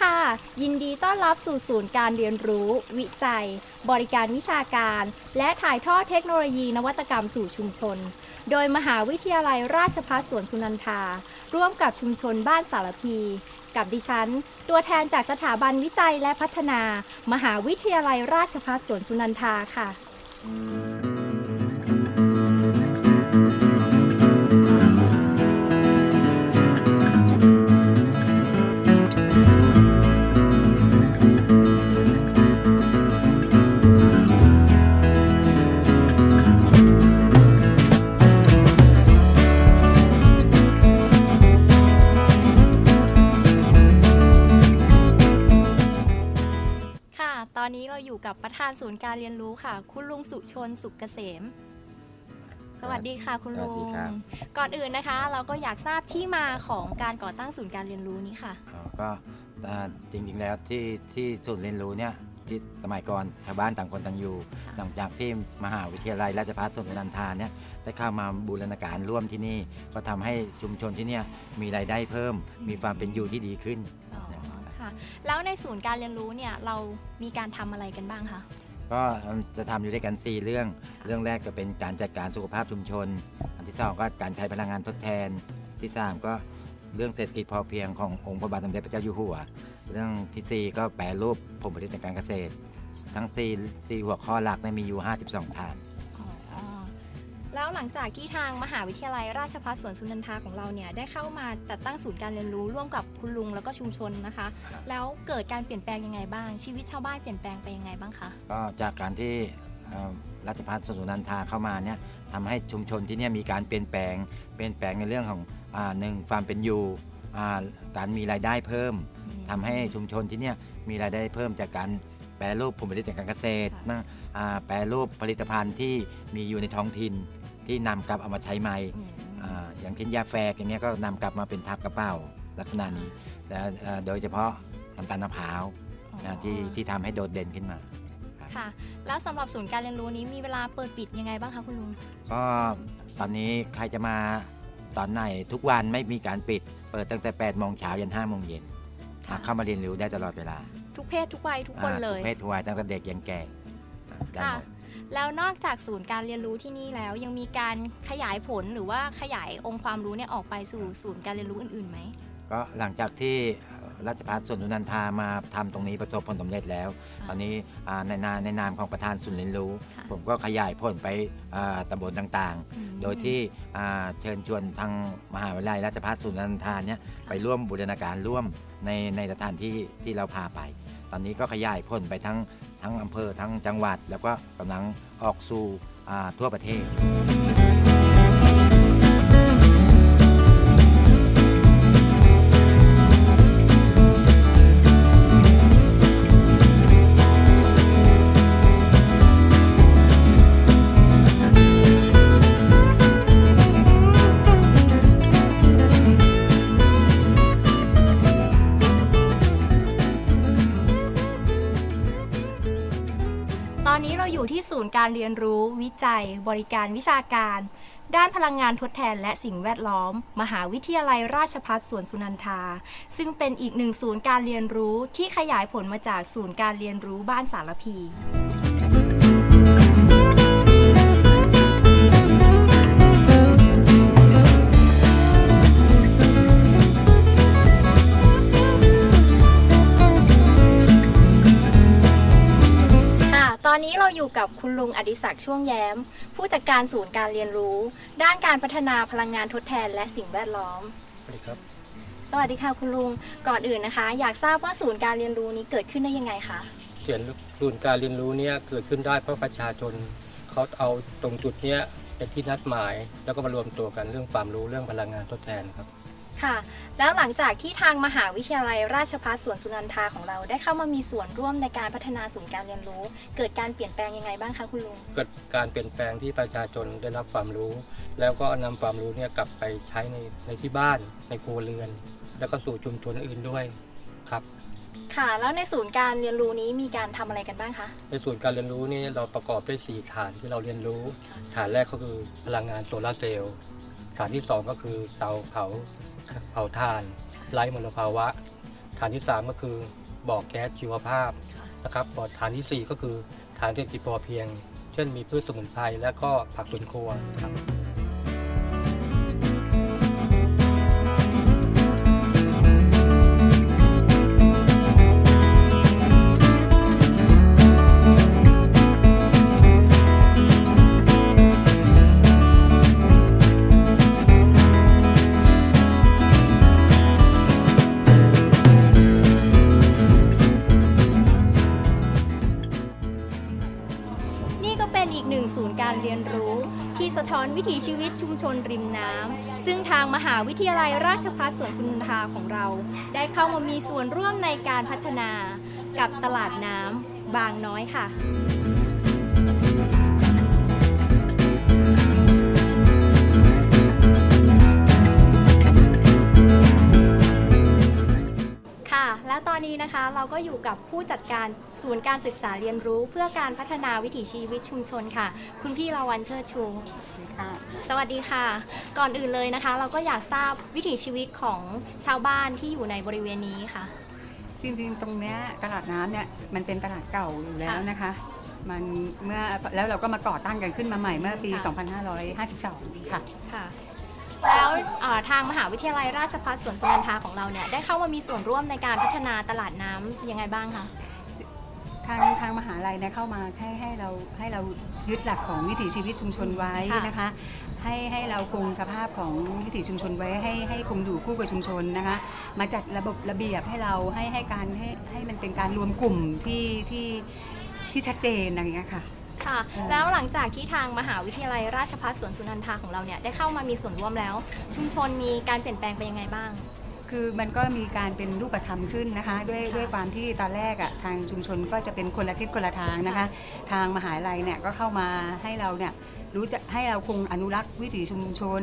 ค่ะ ยินดีต้อนรับสู่ศูนย์การเรียนรู้ วิจัย บริการวิชาการ และถ่ายทอดเทคโนโลยีนวัตกรรมสู่ชุมชน โดยมหาวิทยาลัยราชภัฏสวนสุนันทา ร่วมกับชุมชนบ้านสารพี กับดิฉัน ตัวแทนจากสถาบันวิจัยและพัฒนา มหาวิทยาลัยราชภัฏสวนสุนันทาค่ะค่ ค่ะคุณลุงสุชนสุขเกษม สวัสดีค่ะคุณลุสวัสดีง ครับ ก่อนอื่นนะคะ เราก็อยากทราบที่มาของการก่อตั้งศูนย์การเรียนรู้นี้ค่ะ อ๋อก็อ่าจริงๆแล้วที่ที่ศูนย์เรียนรู้เนี่ยที่สมัยก่อนชาวบ้านต่างคนต่างอยู่ ค่ะ หลังจากที่มหาวิทยาลัยราชภัฏสวนสุนันทาเนี่ยได้เข้ามาบูรณาการร่วมที่นี่ ก็ทำให้ชุมชนที่เนี่ยมีรายได้เพิ่ม มีความเป็นอยู่ที่ดีขึ้นอ๋อค่ะ แล้วในศูนย์การเรียนรู้เนี่ยเรามีการทำอะไรกันบ้างคะ ก็จะทำอยู่ด้วยกัน 4 เรื่อง เรื่องแรกจะเป็นการจัดการสุขภาพชุมชน อันที่สองก็การใช้พลังงานทดแทน ที่สามก็เรื่องเศรษฐกิจพอเพียงขององค์พระบาทสมเด็จพระเจ้าอยู่หัว เรื่องที่สี่ก็แปรรูปผลผลิตจากการเกษตร ทั้ง4 4หัวข้อหลักนี่มีอยู่ 52ฐานอ๋อ แล้วหลังจากที่ทางมหาวิทยาลัยราชภัฏสวนสุนันทาของเราเนี่ยได้เข้ามาจัดตั้งศูนย์การเรียนรู้ร่วมกับคุณลุงแล้วก็ชุมชนนะคะ แล้วเกิดการเปลี่ยนแปลงยังไงบ้าง ชีวิตชาวบ้านเปลี่ยนแปลงไปยังไงบ้างคะก็จากการที่เอ่อราชพัฒสวนสุนันทาเข้ามาเนี่ยทำให้ชุมชนที่เนี่ยมีการเปลี่ยนแปลง เปลี่ยนแปลงในเรื่องของอ่าหนึ่งความเป็นอยู่อ่าการมีรายได้เพิ่ม ทำให้ชุมชนที่เนี่ยมีรายได้เพิ่มจากการแปรรูปผลผลิตจากการเกษตรค่ะนะอ่าแปรรูปผลิตภัณฑ์ที่มีอยู่ในท้องถิ่น ที่นำกลับเอามาใช้ใหม่อืมอ่าอย่างเช่นยาแฝกอย่างเงี้ยก็นำกลับมาเป็นทับกระเป๋าลักษณะนี้และเอ่อโดยเฉพาะน้ำตาลมะพร้าวนะที่ที่ทำให้โดดเด่นขึ้นมา ค่ะ แล้วสำหรับศูนย์การเรียนรู้นี้มีเวลาเปิดปิดยังไงบ้างคะคุณลุง ก็ตอนนี้ใครจะมาตอนไหนทุกวันไม่มีการปิด เปิดตั้งแต่8โมงเช้ายัน5โมงเย็นค่ะ เข้ามาเรียนรู้ได้ตลอดเวลาทุกเพศทุกวัยทุกคนเลยอ่าทุกเพศทุกวัยตั้งแต่เด็กยันแก่ได้ค่ะหมด แล้วนอกจากศูนย์การเรียนรู้ที่นี่แล้ว ยังมีการขยายผลหรือว่าขยายองค์ความรู้เนี่ยออกไปสู่ศูนย์การเรียนรู้อื่นๆไหมก็หลังจากที่ราชพัฒสวนสุนันทามาทำตรงนี้ประสบผลสำเร็จแล้วค่ะตอนนี้อ่าในนามในนามของประธานศูนย์เรียนรู้ค่ะผมก็ขยายผลไปอ่าตำบลต่างอืมๆโดยที่อ่าเชิญชวนทางมหาวิทยาลัยราชภัฏสุนันทานเนี่ยไปร่วมบูรณาการร่วมในในสถานที่ที่เราพาไป ตอนนี้ก็ขยายผลไปทั้งทั้งอำเภอทั้งจังหวัด แล้วก็กำลังออกสู่ทั่วประเทศ ศูนย์การเรียนรู้ วิจัย บริการวิชาการ ด้านพลังงานทดแทนและสิ่งแวดล้อม มหาวิทยาลัยราชภัฏสวนสุนันทา ซึ่งเป็นอีกหนึ่งศูนย์การเรียนรู้ที่ขยายผลมาจากศูนย์การเรียนรู้บ้านสารพี กับคุณลุงอดิศักดิ์ช่วงแย้ม ผู้จัดการศูนย์การเรียนรู้ ด้านการพัฒนาพลังงานทดแทนและสิ่งแวดล้อม สวัสดีครับ สวัสดีค่ะคุณลุง ก่อนอื่นนะคะ อยากทราบว่าศูนย์การเรียนรู้นี้เกิดขึ้นได้ยังไงคะเขียนรุ่นการเรียนรู้เนี่ยเกิดขึ้นได้เพราะประชาชนเขาเอาตรงจุดเนี้ยเป็นที่นัดหมาย แล้วก็มารวมตัวกันเรื่องความรู้เรื่องพลังงานทดแทนครับ ค่ะ แล้วหลังจากที่ทางมหาวิทยาลัยราชภัฏสวนสุนันทาของเรา ได้เข้ามามีส่วนร่วมในการพัฒนาศูนย์การเรียนรู้ เกิดการเปลี่ยนแปลงยังไงบ้างคะคุณลุง เกิดการเปลี่ยนแปลงที่ประชาชนได้รับความรู้ แล้วก็นำความรู้เนี่ยกลับไปใช้ในในที่บ้านในครัวเรือน แล้วก็สู่ชุมชนอื่นด้วยครับ ค่ะ แล้วในศูนย์การเรียนรู้นี้มีการทำอะไรกันบ้างคะ ในส่วนย์การเรียนรู้นี่เราประกอบด้วย4ฐานที่เราเรียนรู้ ฐานแรกก็คือพลังงานโซลาร์เซลล์ ฐานที่ 2 ก็คือเตาเผา เผาถ่านไร้มลภาวะ ฐานที่สามก็คือบ่อแก๊สชีวภาพนะครับบ่อฐานที่สี่ก็คือฐานเศรษฐกิจพอเพียง เช่นมีพืชสมุนไพรและก็ผักสวนครัวครับ สะท้อนวิถีชีวิตชุมชนริมน้ำซึ่งทางมหาวิทยาลัยราชภัฏสวนสุนันทาของเรา ได้เข้ามามีส่วนร่วมในการพัฒนากับตลาดน้ำบางน้อยค่ะค่ะ เราก็อยู่กับผู้จัดการศูนย์การศึกษาเรียนรู้เพื่อการพัฒนาวิถีชีวิตชุมชนค่ะ คุณพี่ลาวันเชิดชูสวัสดีค่ะ ก่อนอื่นเลยนะคะ เราก็อยากทราบวิถีชีวิตของชาวบ้านที่อยู่ในบริเวณนี้ค่ะ จริงๆ ตรงเนี้ยตลาดน้ำเนี่ยมันเป็นตลาดเก่าอยู่แล้วนะคะ มันเมื่อแล้วเราก็มาก่อตั้งกันขึ้นมาใหม่เมื่อปี ค่ะ 2552 ค่ะ ค่ะ แล้วอ่าทางมหาวิทยาลัยราชภัฏสวนสุนันทาของเราเนี่ยได้เข้ามามีส่วนร่วมในการพัฒนาตลาดน้ำยังไงบ้างคะ ทางทางมหาลัยเนี่ยเข้ามาให้ให้เราให้เรายึดหลักของวิถีชีวิตชุมชนไว้ค่ะนะคะ ให้ให้เราคงสภาพของวิถีชุมชนไว้ให้ให้คงอยู่คู่กับชุมชนนะคะ มาจัดระบบระเบียบให้เราให้ให้การให้ให้มันเป็นการรวมกลุ่มที่ที่ที่ชัดเจนอะไรอย่างเงี้ยค่ะ ค่ะค่ะ แล้วหลังจากที่ทางมหาวิทยาลัยราชภัฏสวนสุนันทาของเราเนี่ยได้เข้ามามีส่วนร่วมแล้ว ชุมชนมีการเปลี่ยนแปลงไปยังไงบ้าง คือมันก็มีการเป็นรูปธรรมขึ้นนะคะ ด้วยค่ะด้วยความที่ตอนแรกอะทางชุมชนก็จะเป็นคนละทิศคนละทางนะคะทางมหาลัยเนี่ยก็เข้ามาให้เราเนี่ยรู้จะให้เราคงอนุรักษ์วิถีชุมชน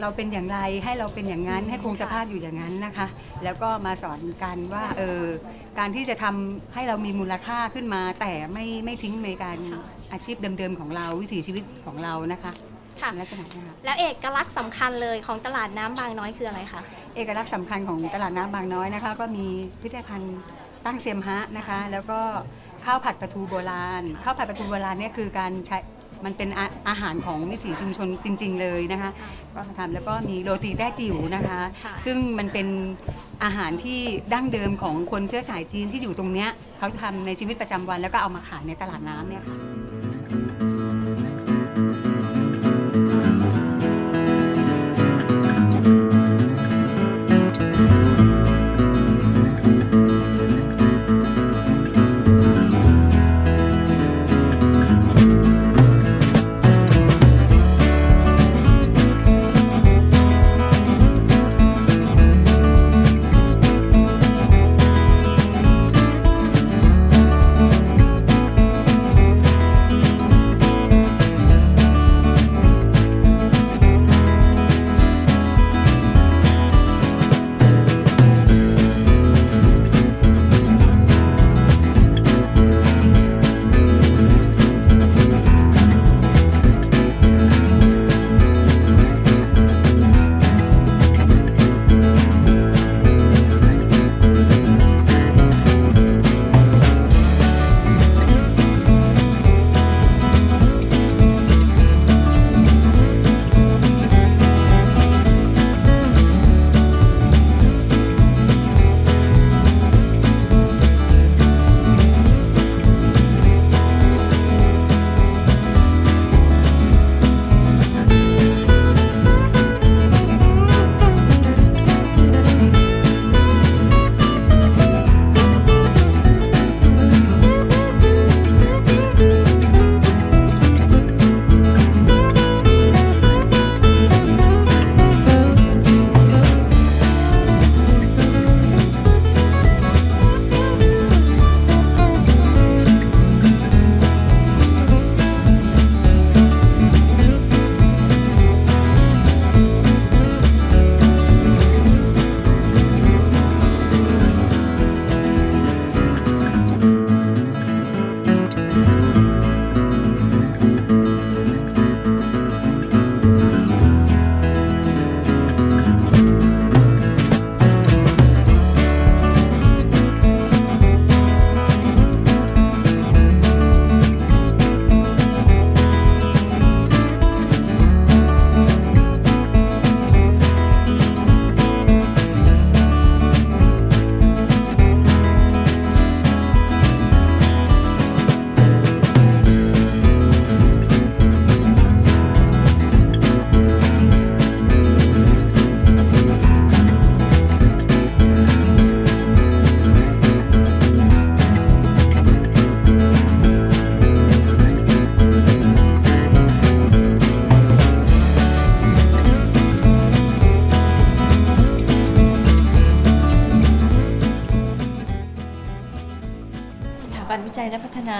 เราเป็นอย่างไรให้เราเป็นอย่างนั้น ให้คงสภาพอยู่อย่างนั้นนะคะ แล้วก็มาสอนกันว่าเออการที่จะทำให้เรามีมูลค่าขึ้นมา แต่ไม่ไม่ทิ้งในการค่ะอาชีพเดิมๆของเราวิถีชีวิตของเรานะคะค่ะลักษณะนะคะแล้วเอกลักษณ์สำคัญเลยของตลาดน้ำบางน้อยคืออะไรคะเอกลักษณ์สำคัญของตลาดน้ำบางน้อยนะคะ ก็มีพิพิธภัณฑ์ตั้งเซียมฮะนะคะ แล้วก็ข้าวผัดปลาทูโบราณข้าวผัดปลาทูโบราณเนี่ยคือการใช้ มันเป็นอาอาหารของวิถีชุมชนจริง ๆ เลยนะคะก็มาทำแล้วก็มีโรตีแต้จิ๋วนะคะ ค่ะ ซึ่งมันเป็นอาหารที่ดั้งเดิมของคนเชื้อสายจีนที่อยู่ตรงเนี้ยเขาทำในชีวิตประจำวันแล้วก็เอามาขายในตลาดน้ำเนี่ยค่ะค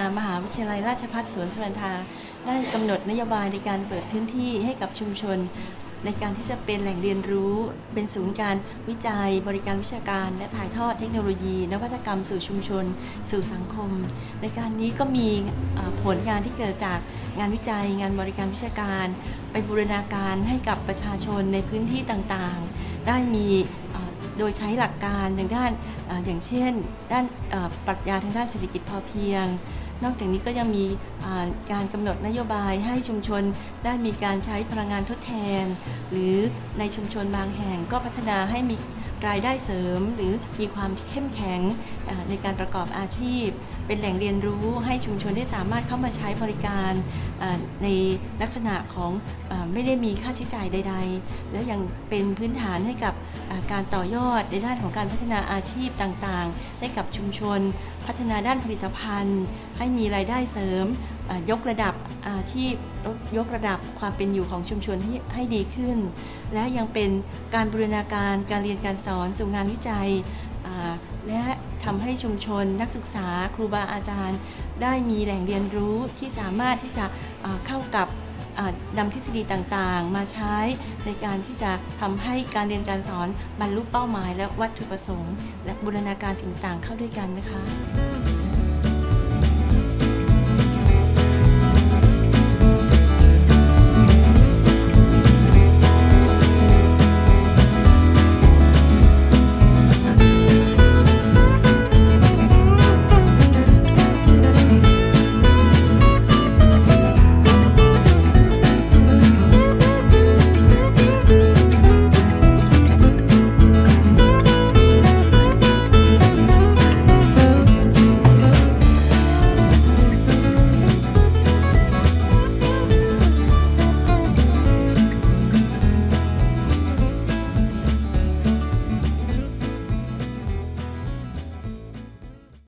ามหาวิทยาลัยราชภัฏสวนสุนันทาได้กำหนดนโยบายในการเปิดพื้นที่ให้กับชุมชน ในการที่จะเป็นแหล่งเรียนรู้ เป็นศูนย์การวิจัย บริการวิชาการ และถ่ายทอดเทคโนโลยี นวัตกรรมสู่ชุมชน สู่สังคม ในการนี้ก็มีผลงานที่เกิดจากงานวิจัย งานบริการวิชาการ ไปบูรณาการให้กับประชาชนในพื้นที่ต่างๆ ได้มีโดยใช้หลักการทางด้านอย่างเช่น ด้านปรัชญาทางด้านเศรษฐกิจพอเพียง นอกจากนี้ก็ยังมีการกำหนดนโยบายให้ชุมชนได้มีการใช้พลังงานทดแทน หรือในชุมชนบางแห่งก็พัฒนาให้มีรายได้เสริม หรือมีความเข้มแข็งในการประกอบอาชีพเป็นแหล่งเรียนรู้ให้ชุมชนได้สามารถเข้ามาใช้บริการในลักษณะของอไม่ได้มีค่าใช้จ่ายใด ๆ และยังเป็นพื้นฐานให้กับการต่อยอดในด้านของการพัฒนาอาชีพต่างๆ ให้กับชุมชน พัฒนาด้านผลิตภัณฑ์ ให้มีรายได้เสริมยกระดับอาชีพยกระดับความเป็นอยู่ของชุมชนให้ให้ดีขึ้น และยังเป็นการบูรณาการการเรียนการสอนสู่งานวิจัย และทำให้ชุมชนนักศึกษาครูบาอาจารย์ ได้มีแหล่งเรียนรู้ที่สามารถที่จะเข้ากับนำทฤษฎีต่างๆ มาใช้ในการที่จะทำให้การเรียนการสอนบรรลุเป้าหมาย และวัตถุประสงค์ และบูรณาการสิ่งต่างเข้าด้วยกันนะคะ